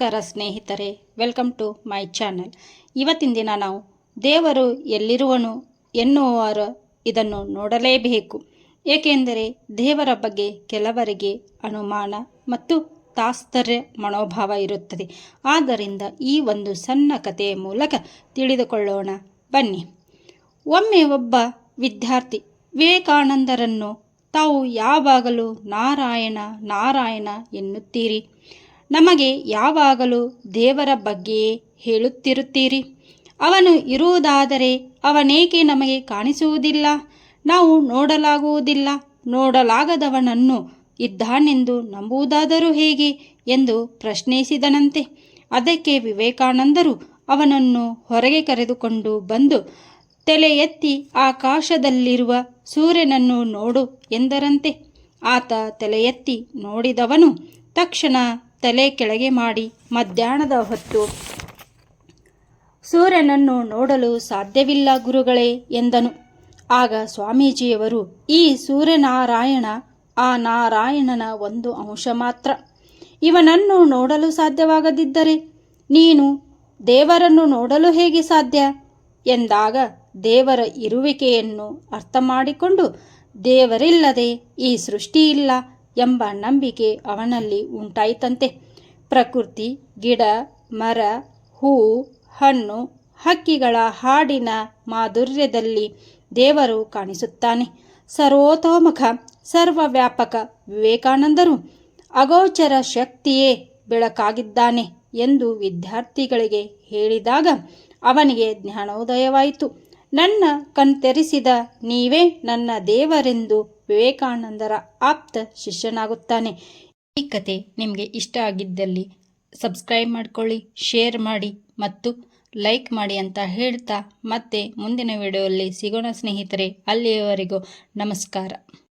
ನಮಸ್ಕಾರ ಸ್ನೇಹಿತರೆ welcome to my channel ಇವತ್ತಿನ ದಿನ ನಾವು ದೇವರು ಎಲ್ಲಿರುವನು ಎನ್ನುವರ ಇದನ್ನು ನೋಡಲೇಬೇಕು. ಏಕೆಂದರೆ ದೇವರ ಬಗ್ಗೆ ಕೆಲವರಿಗೆ ಅನುಮಾನ ಮತ್ತು ತಾಸ್ತರ್ಯ ಮನೋಭಾವ ಇರುತ್ತದೆ. ಆದ್ದರಿಂದ ಈ ಒಂದು ಸಣ್ಣ ಕಥೆಯ ಮೂಲಕ ತಿಳಿದುಕೊಳ್ಳೋಣ. ಬನ್ನಿ. ಒಮ್ಮೆ ಒಬ್ಬ ವಿದ್ಯಾರ್ಥಿ ವಿವೇಕಾನಂದರನ್ನು, ತಾವು ಯಾವಾಗಲೂ ನಾರಾಯಣ ನಾರಾಯಣ ಎನ್ನುತ್ತೀರಿ? ನಮಗೆ ಯಾವಾಗಲೂ ದೇವರ ಬಗ್ಗೆಯೇ ಹೇಳುತ್ತಿರುತ್ತೀರಿ. ಅವನು ಇರುವುದಾದರೆ ಅವನೇಕೆ ನಮಗೆ ಕಾಣಿಸುವುದಿಲ್ಲ? ನಾವು ನೋಡಲಾಗುವುದಿಲ್ಲ. ನೋಡಲಾಗದವನನ್ನು ಇದ್ದಾನೆಂದು ನಂಬುವುದಾದರೂ ಹೇಗೆ ಎಂದು ಪ್ರಶ್ನಿಸಿದನಂತೆ. ಅದಕ್ಕೆ ವಿವೇಕಾನಂದರು ಅವನನ್ನು ಹೊರಗೆ ಕರೆದುಕೊಂಡು ಬಂದು ತಲೆ ಎತ್ತಿ ಆಕಾಶದಲ್ಲಿರುವ ಸೂರ್ಯನನ್ನು ನೋಡು ಎಂದರಂತೆ. ಆತ ತಲೆ ಎತ್ತಿ ನೋಡಿದವನು ತಕ್ಷಣ ತಲೆ ಕೆಳಗೆ ಮಾಡಿ ಮಧ್ಯಾಹ್ನದ ಹೊತ್ತು, ಸೂರ್ಯನನ್ನು ನೋಡಲು ಸಾಧ್ಯವಿಲ್ಲ ಗುರುಗಳೇ ಎಂದನು. ಆಗ ಸ್ವಾಮೀಜಿಯವರು, ಈ ಸೂರ್ಯನಾರಾಯಣ, ಆ ನಾರಾಯಣನ ಒಂದು ಅಂಶ ಮಾತ್ರ. ಇವನನ್ನು ನೋಡಲು ಸಾಧ್ಯವಾಗದಿದ್ದರೆ ನೀನು ದೇವರನ್ನು ನೋಡಲು ಹೇಗೆ ಸಾಧ್ಯ? ಎಂದಾಗ ದೇವರ ಇರುವಿಕೆಯನ್ನು ಅರ್ಥ ಮಾಡಿಕೊಂಡು ದೇವರಿಲ್ಲದೆ ಈ ಸೃಷ್ಟಿ ಇಲ್ಲ ಎಂಬ ನಂಬಿಕೆ ಅವನಲ್ಲಿ ಉಂಟಾಯಿತಂತೆ. ಪ್ರಕೃತಿ, ಗಿಡ, ಮರ, ಹೂ, ಹಣ್ಣು, ಹಕ್ಕಿಗಳ ಹಾಡಿನ ಮಾಧುರ್ಯದಲ್ಲಿ ದೇವರು ಕಾಣಿಸುತ್ತಾನೆ. ಸರ್ವತೋಮುಖ, ಸರ್ವವ್ಯಾಪಕ ವಿವೇಕಾನಂದರು ಅಗೋಚರ ಶಕ್ತಿಯೇ ಬೆಳಕಾಗಿದ್ದಾನೆ ಎಂದು ವಿದ್ಯಾರ್ಥಿಗಳಿಗೆ ಹೇಳಿದಾಗ ಅವನಿಗೆ ಜ್ಞಾನೋದಯವಾಯಿತು. ನನ್ನ ಕಣ್ತೆರೆಸಿದ ನೀವೇ ನನ್ನ ದೇವರೆಂದು ವಿವೇಕಾನಂದರ ಆಪ್ತ ಶಿಷ್ಯನಾಗುತ್ತಾನೆ. ಈ ಕತೆ ನಿಮಗೆ ಇಷ್ಟ ಆಗಿದ್ದಲ್ಲಿ ಸಬ್ಸ್ಕ್ರೈಬ್ ಮಾಡ್ಕೊಳ್ಳಿ, ಶೇರ್ ಮಾಡಿ ಮತ್ತು ಲೈಕ್ ಮಾಡಿ ಅಂತ ಹೇಳ್ತಾ ಮತ್ತೆ ಮುಂದಿನ ವಿಡಿಯೋಲ್ಲಿ ಸಿಗೋಣ ಸ್ನೇಹಿತರೆ, ಅಲ್ಲಿಯವರೆಗೂ ನಮಸ್ಕಾರ.